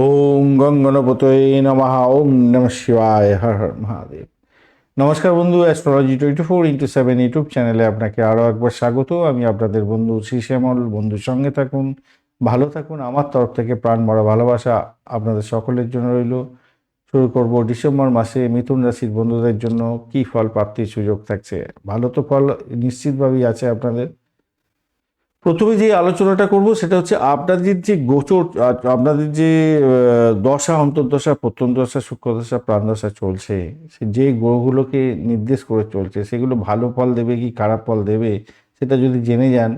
ওম গঙ্গনপতয়ে নমঃ, ওম নম শিবায়, হর হর মহাদেব। নমস্কার বন্ধু astrology twenty four into seven YouTube চ্যানেলে আপনাকে আরও একবার স্বাগত। আমি আপনাদের বন্ধু শ্রী শ্যামল, বন্ধুর সঙ্গে থাকুন, ভালো থাকুন। আমার তরফ থেকে প্রাণ ভরা ভালোবাসা আপনাদের সকলের জন্য রইল। শুরু করব ডিসেম্বর মাসে মিথুন রাশির বন্ধুদের জন্য কি ফল প্রাপ্তির সুযোগ থাকছে? ভালো তো ফল নিশ্চিতভাবেই আছে আপনাদের। প্রথমে যে আলোচনাটা করব সেটা হচ্ছে আপনাদের যে গোচর আপনাদের যে দশা, অন্তর্দশা, প্রত্যন্তদশা, সূক্ষ্মদশা, প্রাণদশা চলছে যে গ্রহগুলোকে নির্দেশ করে চলছে, সেগুলো ভালো ফল দেবে কি খারাপ ফল দেবে সেটা যদি জেনে যান,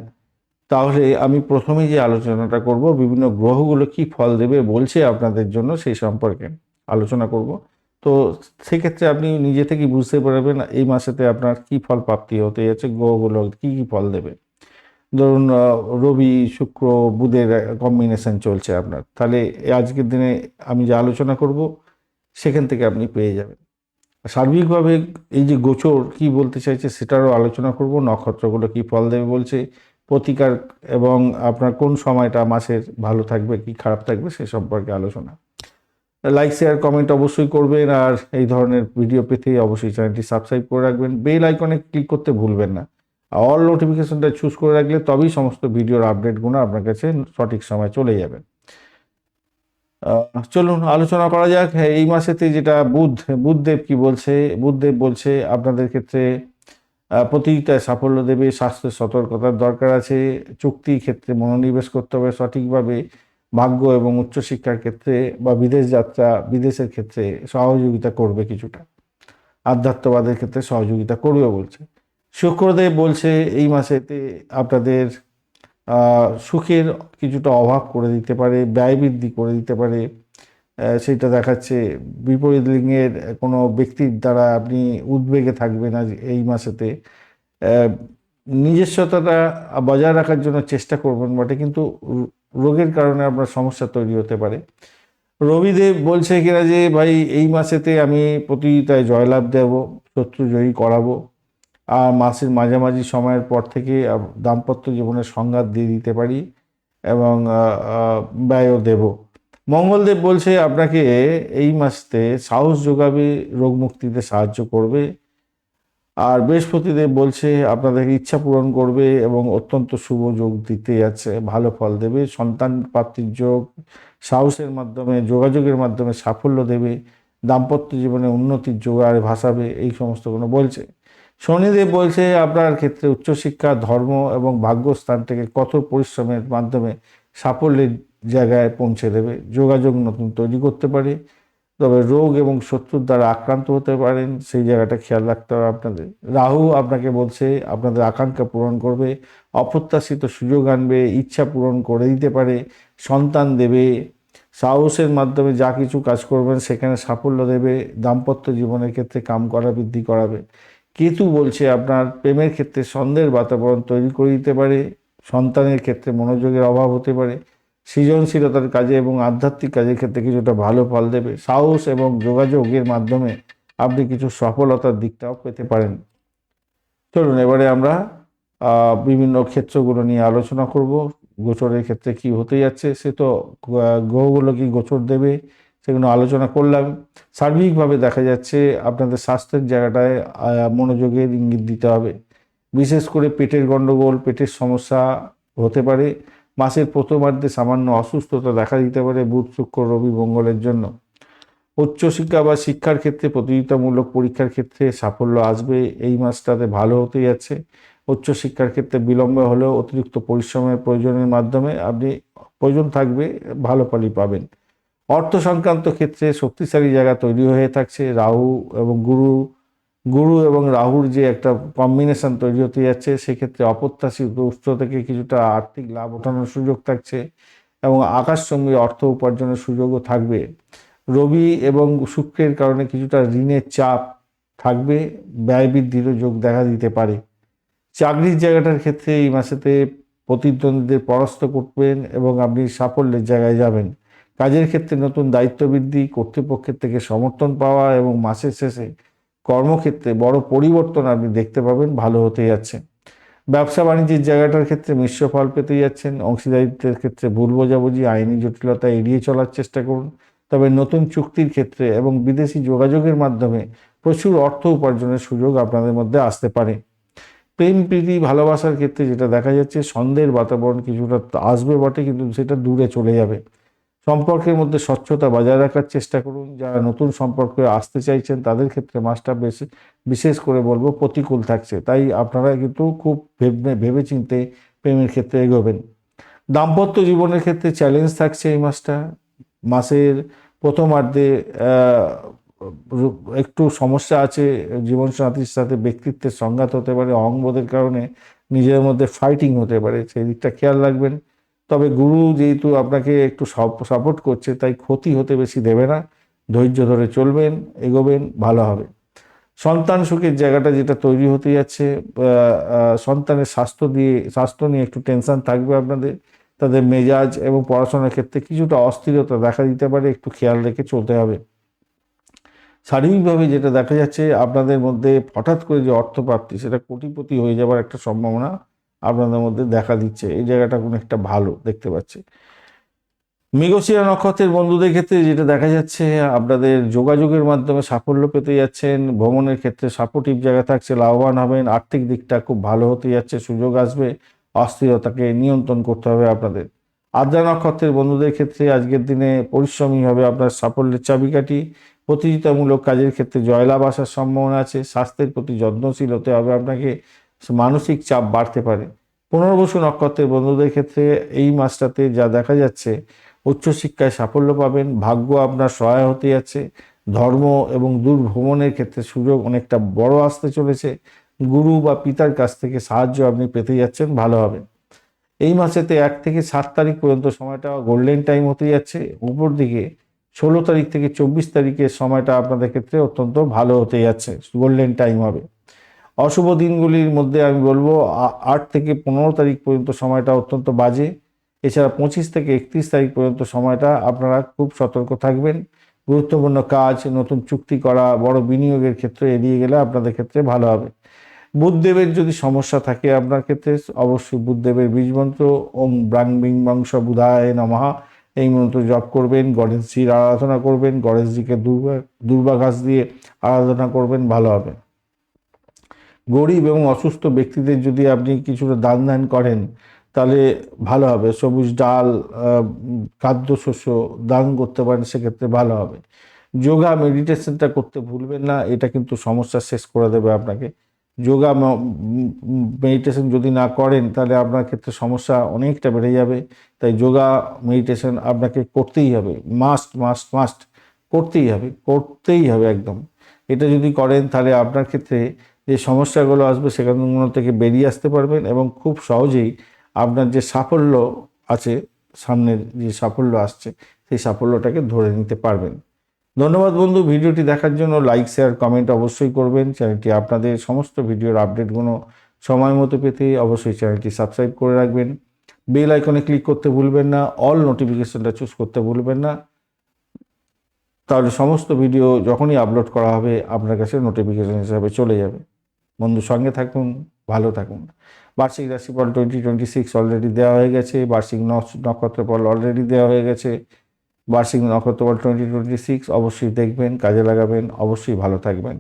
তাহলে আমি প্রথমেই যে আলোচনাটা করব, বিভিন্ন গ্রহগুলো কি ফল দেবে বলছে আপনাদের জন্য সেই সম্পর্কে আলোচনা করব। তো সেক্ষেত্রে আপনি নিজে থেকেই বুঝতে পারবেন এই মাসেতে আপনার কি ফল প্রাপ্তি হতে যাচ্ছে, গ্রহগুলো কি কি ফল দেবে। ধরুন রবি, শুক্র, বুধের কম্বিনেশন চলছে আপনার। তাহলে আজকের দিনে আমি যে আলোচনা করব, সেখান থেকে আপনি পেয়ে যাবেন। সার্বিকভাবে এই যে গোচর কি বলতে চাইছে, সেটারও আলোচনা করব, নক্ষত্রগুলো কি ফল দেবে বলছে, প্রতিকার এবং আপনার কোন সময়টা মাসের ভালো থাকবে, কি খারাপ থাকবে, সে সম্পর্কে আলোচনা। লাইক শেয়ার কমেন্ট অবশ্যই করবেন, আর এই ধরনের ভিডিও পেতে অবশ্যই চ্যানেলটি সাবস্ক্রাইব করে রাখবেন। বেল আইকনে ক্লিক করতে ভুলবেন না। অল নোটিফিকেশনটা চুজ করে রাখলে তবেই সমস্ত ভিডিওর আপডেটগুলো আপনার কাছে সঠিক সময় চলে যাবে। চলুন আলোচনা করা যাক। হ্যাঁ, এই মাসেতে যেটা বুধ বুধদেব কি বলছে? বুধদেব বলছে আপনাদের ক্ষেত্রে প্রতিযোগিতায় সাফল্য দেবে স্বাস্থ্যের সতর্কতার দরকার আছে চুক্তি ক্ষেত্রে মনোনিবেশ করতে হবে সঠিকভাবে ভাগ্য এবং উচ্চশিক্ষার ক্ষেত্রে বা বিদেশ যাত্রা বিদেশের ক্ষেত্রে সহযোগিতা করবে কিছুটা। আধ্যাত্মবাদের ক্ষেত্রে সহযোগিতা করবে বলছে। শুক্রদেব বলছে এই মাসেতে আপনাদের সুখের কিছুটা অভাব করে দিতে পারে ব্যয় বৃদ্ধি করে দিতে পারে। সেটা দেখাচ্ছে বিপরীত লিঙ্গের কোনো ব্যক্তির দ্বারা আপনি উদ্বেগে থাকবেন আজ এই মাসেতে। নিজস্বতাটা বজায় রাখার জন্য চেষ্টা করবেন বটে, কিন্তু রোগের কারণে আপনার সমস্যা তৈরি হতে পারে। রবিদেব বলছে কিনা যে, ভাই, এই মাসেতে আমি প্রতিযোগিতায় জয়লাভ দেব, শত্রু জয়ী করাবো। আর মাসের মাঝামাঝি সময়ের পর থেকে দাম্পত্য জীবনের সংঘাত দিয়ে দিতে পারি এবং ব্যয়ও দেব। মঙ্গলদেব বলছে, আপনাকে এই মাসতে সাহস যোগাবে রোগ মুক্তিতে সাহায্য করবে। আর বৃহস্পতিদেব বলছে, আপনাদের ইচ্ছা পূরণ করবে এবং অত্যন্ত শুভ যোগ দিতে যাচ্ছে ভালো ফল দেবে, সন্তান প্রাপ্তির যোগ, সাহসের মাধ্যমে, যোগাযোগের মাধ্যমে সাফল্য দেবে, দাম্পত্য জীবনে উন্নতির যোগাড় ভাসাবে। এই সমস্তগুলো বলছে। শনিদেব বলছে, আপনার ক্ষেত্রে উচ্চশিক্ষা, ধর্ম এবং ভাগ্যস্থান থেকে কঠোর পরিশ্রমের মাধ্যমে সাফল্যের জায়গায় পৌঁছে দেবে। যোগাযোগ নতুন তৈরি করতে পারে, তবে রোগ এবং শত্রুর দ্বারা আক্রান্ত হতে পারেন। সেই জায়গাটা খেয়াল রাখতে হবে আপনাদের। রাহু আপনাকে বলছে, আপনাদের আকাঙ্ক্ষা পূরণ করবে, অপ্রত্যাশিত সুযোগ আনবে, ইচ্ছা পূরণ করে দিতে পারে, সন্তান দেবে, সাহসের মাধ্যমে যা কিছু কাজ করবেন সেখানে সাফল্য দেবে, দাম্পত্য জীবনের ক্ষেত্রে কাম করা, বৃদ্ধি করাবে। কেতু বলছে, আপনার প্রেমের ক্ষেত্রে সন্দেহের বাতাবরণ তৈরি করে দিতে পারে, সন্তানের ক্ষেত্রে মনোযোগের অভাব হতে পারে। সৃজনশীলতার কাজে এবং আধ্যাত্মিক কাজের ক্ষেত্রে কিছুটা ভালো ফল দেবে। সাহস এবং যোগাযোগের মাধ্যমে আপনি কিছু সফলতার দিকটাও পেতে পারেন। চলুন, এবারে আমরা বিভিন্ন ক্ষেত্রগুলো নিয়ে আলোচনা করব। গোচরের ক্ষেত্রে কি হতে যাচ্ছে, সে তো গ্রহগুলো কি গোচর দেবে? সেগুলো আলোচনা করলাম। সার্বিকভাবে দেখা যাচ্ছে আপনাদের স্বাস্থ্যের জায়গাটায় মনোযোগের ইঙ্গিত দিতে হবে। বিশেষ করে পেটের গণ্ডগোল পেটের সমস্যা হতে পারে। মাসের প্রথমার্ধে সামান্য অসুস্থতা দেখা দিতে পারে বুধ, শুক্র, রবি, মঙ্গলের জন্য। উচ্চশিক্ষা বা শিক্ষার ক্ষেত্রে প্রতিযোগিতামূলক পরীক্ষার ক্ষেত্রে সাফল্য আসবে। এই মাসটাতে ভালো হতে যাচ্ছে। উচ্চশিক্ষার ক্ষেত্রে বিলম্ব হলেও অতিরিক্ত পরিশ্রমের প্রয়োজনের মাধ্যমে আপনি, প্রয়োজন থাকবে, ভালো ফলই পাবেন। অর্থ সংক্রান্ত ক্ষেত্রে শক্তিশালী জায়গা তৈরি হয়ে থাকছে। রাহু এবং গুরু গুরু এবং রাহুর যে একটা কম্বিনেশন তৈরি হতে যাচ্ছে, সেক্ষেত্রে অপ্রত্যাশিত উৎস থেকে কিছুটা আর্থিক লাভ ওঠানোর সুযোগ থাকছে এবং আকাশ আকাশসঙ্গী অর্থ উপার্জনের সুযোগও থাকবে। রবি এবং শুক্রের কারণে কিছুটা ঋণের চাপ থাকবে, ব্যয় বৃদ্ধিরও যোগ দেখা দিতে পারে। চাকরির জায়গাটার ক্ষেত্রে এই মাসেতে প্রতিদ্বন্দ্বীদের পরাস্ত করবেন এবং আপনি সাফল্যের জায়গায় যাবেন। কাজের ক্ষেত্রে নতুন দায়িত্ব বৃদ্ধি কর্তৃপক্ষের থেকে সমর্থন পাওয়া এবং মাসের শেষে কর্মক্ষেত্রে বড় পরিবর্তন আপনি দেখতে পাবেন, ভালো হতে যাচ্ছে। ব্যবসা বাণিজ্যের জায়গাটার ক্ষেত্রে মিশ্র ফল পেতে যাচ্ছেন, অংশীদারিত্বের ক্ষেত্রে ভুল বোঝাবুঝি, আইনি জটিলতা এড়িয়ে চলার চেষ্টা করুন। তবে নতুন চুক্তির ক্ষেত্রে এবং বিদেশি যোগাযোগের মাধ্যমে প্রচুর অর্থ উপার্জনের সুযোগ আপনাদের মধ্যে আসতে পারে। প্রেম, প্রীতি, ভালোবাসার ক্ষেত্রে যেটা দেখা যাচ্ছে, সন্দেহের বাতাবরণ কিছুটা আসবে বটে, কিন্তু সেটা দূরে চলে যাবে। সম্পর্কের মধ্যে স্বচ্ছতা বজায় রাখার চেষ্টা করুন। যারা নতুন সম্পর্কে আসতে চাইছেন, তাদের ক্ষেত্রে মাসটা বেশি বিশেষ করে বলব প্রতিকূল থাকছে। তাই আপনারা কিন্তু খুব ভেবে ভেবে চিনতে প্রেমের ক্ষেত্রে এগোবেন। দাম্পত্য জীবনের ক্ষেত্রে চ্যালেঞ্জ থাকছে এই মাসটা। মাসের প্রথমার্ধে একটু সমস্যা আছে জীবনসাথীর সাথে ব্যক্তিত্বের সংঘাত হতে পারে, অহংবোধের কারণে নিজের মধ্যে ফাইটিং হতে পারে। সেই দিকটা খেয়াল রাখবেন। তবে গুরু যেহেতু আপনাকে একটু সাপোর্ট করছে, তাই ক্ষতি হতে বেশি দেবে না। ধৈর্য ধরে চলবেন, এগোবেন, ভালো হবে। সন্তান সুখের জায়গাটা যেটা তৈরি হতে যাচ্ছে সন্তানের স্বাস্থ্য দিয়ে, স্বাস্থ্য নিয়ে একটু টেনশন থাকবে আপনাদের। তাদের মেজাজ এবং পড়াশোনার ক্ষেত্রে কিছুটা অস্থিরতা দেখা দিতে পারে, একটু খেয়াল রেখে চলতে হবে। শারীরিকভাবে যেটা দেখা যাচ্ছে, আপনাদের মধ্যে হঠাৎ করে যে অর্থপ্রাপ্তি, সেটা কোটিপতি হয়ে যাওয়ার একটা সম্ভাবনা। আপনাদের মধ্যে দেখা দিচ্ছে। এই জায়গাটা কোনো একটা ভালো দেখতে পাচ্ছি। মৃগশিরা নক্ষত্রের বন্ধুদের ক্ষেত্রে যেটা দেখা যাচ্ছে, আপনাদের যোগাযোগের মাধ্যমে সাফল্য পেতে যাচ্ছেন, ভ্রমণের ক্ষেত্রে সাপোর্টিভ জায়গা থাকছে, লাভবান হবেন, আর্থিক দিকটা খুব ভালো হতে যাচ্ছে, সুযোগ আসবে, অস্থিরতাকে নিয়ন্ত্রণ করতে হবে আপনাদের। আদ্রা নক্ষত্রের বন্ধুদের ক্ষেত্রে আজকের দিনে পরিশ্রমী হবে আপনার সাফল্যের চাবিকাঠি, প্রতিযোগিতামূলক কাজের ক্ষেত্রে জয়লাভ আসার সম্ভাবনা আছে, স্বাস্থ্যের প্রতি যত্নশীল হতে হবে আপনাকে মানসিক চাপ বাড়তে পারে। পুনর্বসু নক্ষত্রের বন্ধুদের ক্ষেত্রে এই মাসটাতে যা দেখা যাচ্ছে, উচ্চশিক্ষায় সাফল্য পাবেন, ভাগ্য আপনার সহায় হতে যাচ্ছে, ধর্ম এবং দূর ভ্রমণের ক্ষেত্রে সুযোগ অনেকটা বড় আসতে চলেছে। গুরু বা পিতার কাছ থেকে সাহায্য আপনি পেতে যাচ্ছেন, ভালো হবে। এই মাসেতে এক থেকে সাত তারিখ পর্যন্ত সময়টা গোল্ডেন টাইম হতে যাচ্ছে। উপর দিকে ষোলো তারিখ থেকে চব্বিশ তারিখের সময়টা আপনাদের ক্ষেত্রে অত্যন্ত ভালো হতে যাচ্ছে গোল্ডেন টাইম হবে। অশুভ দিনগুলির মধ্যে আমি বলব আট থেকে পনেরো তারিখ পর্যন্ত সময়টা অত্যন্ত বাজে। এছাড়া পঁচিশ থেকে একত্রিশ তারিখ পর্যন্ত সময়টা আপনারা খুব সতর্ক থাকবেন। গুরুত্বপূর্ণ কাজ, নতুন চুক্তি করা, বড় বিনিয়োগের ক্ষেত্রে এড়িয়ে গেলে আপনাদের ক্ষেত্রে ভালো হবে। বুধদেবের যদি সমস্যা থাকে আপনার ক্ষেত্রে, অবশ্যই বীজ মন্ত্র, ওম ব্রাং বিং বংশ বুধায় নমঃ। এই মন্ত্র জপ করবেন, গণেশজির আরাধনা করবেন, গণেশজিকে দুর্বা দুর্বা ঘাস দিয়ে আরাধনা করবেন, ভালো হবে। গরিব এবং অসুস্থ ব্যক্তিদের যদি আপনি কিছুটা দান দান করেন, তাহলে ভালো হবে। সবুজ ডাল খাদ্যশস্য দান করতে পারেন, সেক্ষেত্রে ভালো হবে। যোগা, মেডিটেশনটা করতে ভুলবেন না, এটা কিন্তু সমস্যা শেষ করে দেবে আপনাকে। যোগা মেডিটেশন যদি না করেন, তাহলে আপনার ক্ষেত্রে সমস্যা অনেকটা বেড়ে যাবে। তাই যোগা, মেডিটেশন আপনাকে করতেই হবে। মাস্ট মাস্ট মাস্ট করতেই হবে করতেই হবে একদম। এটা যদি করেন, তাহলে আপনার ক্ষেত্রে যে সমস্যাগুলো আসবে সেখানগুলো থেকে বেরিয়ে আসতে পারবেন এবং খুব সহজেই আপনার যে সাফল্য আছে, সামনের যে সাফল্য আসছে, সেই সাফল্যটাকে ধরে নিতে পারবেন। ধন্যবাদ বন্ধু, ভিডিওটি দেখার জন্য লাইক শেয়ার কমেন্ট অবশ্যই করবেন। চ্যানেলটি আপনাদের সমস্ত ভিডিওর আপডেটগুলো সময় মতো পেতে অবশ্যই চ্যানেলটি সাবস্ক্রাইব করে রাখবেন। বেল আইকনে ক্লিক করতে ভুলবেন না অল নোটিফিকেশনটা চুজ করতে ভুলবেন না। তাহলে সমস্ত ভিডিও যখনই আপলোড করা হবে, আপনার কাছে নোটিফিকেশন হিসাবে চলে যাবে। বন্ধু সঙ্গে থাকুন, ভালো থাকুন। বার্ষিক রাশিফল টোয়েন্টি টোয়েন্টি সিক্স অলরেডি দেওয়া হয়ে গেছে, বার্ষিক নক্ষত্র নক্ষত্রফল অলরেডি দেওয়া হয়ে গেছে। বার্ষিক নক্ষত্রফল টোয়েন্টি টোয়েন্টি সিক্স অবশ্যই দেখবেন, কাজে লাগাবেন, অবশ্যই ভালো থাকবেন।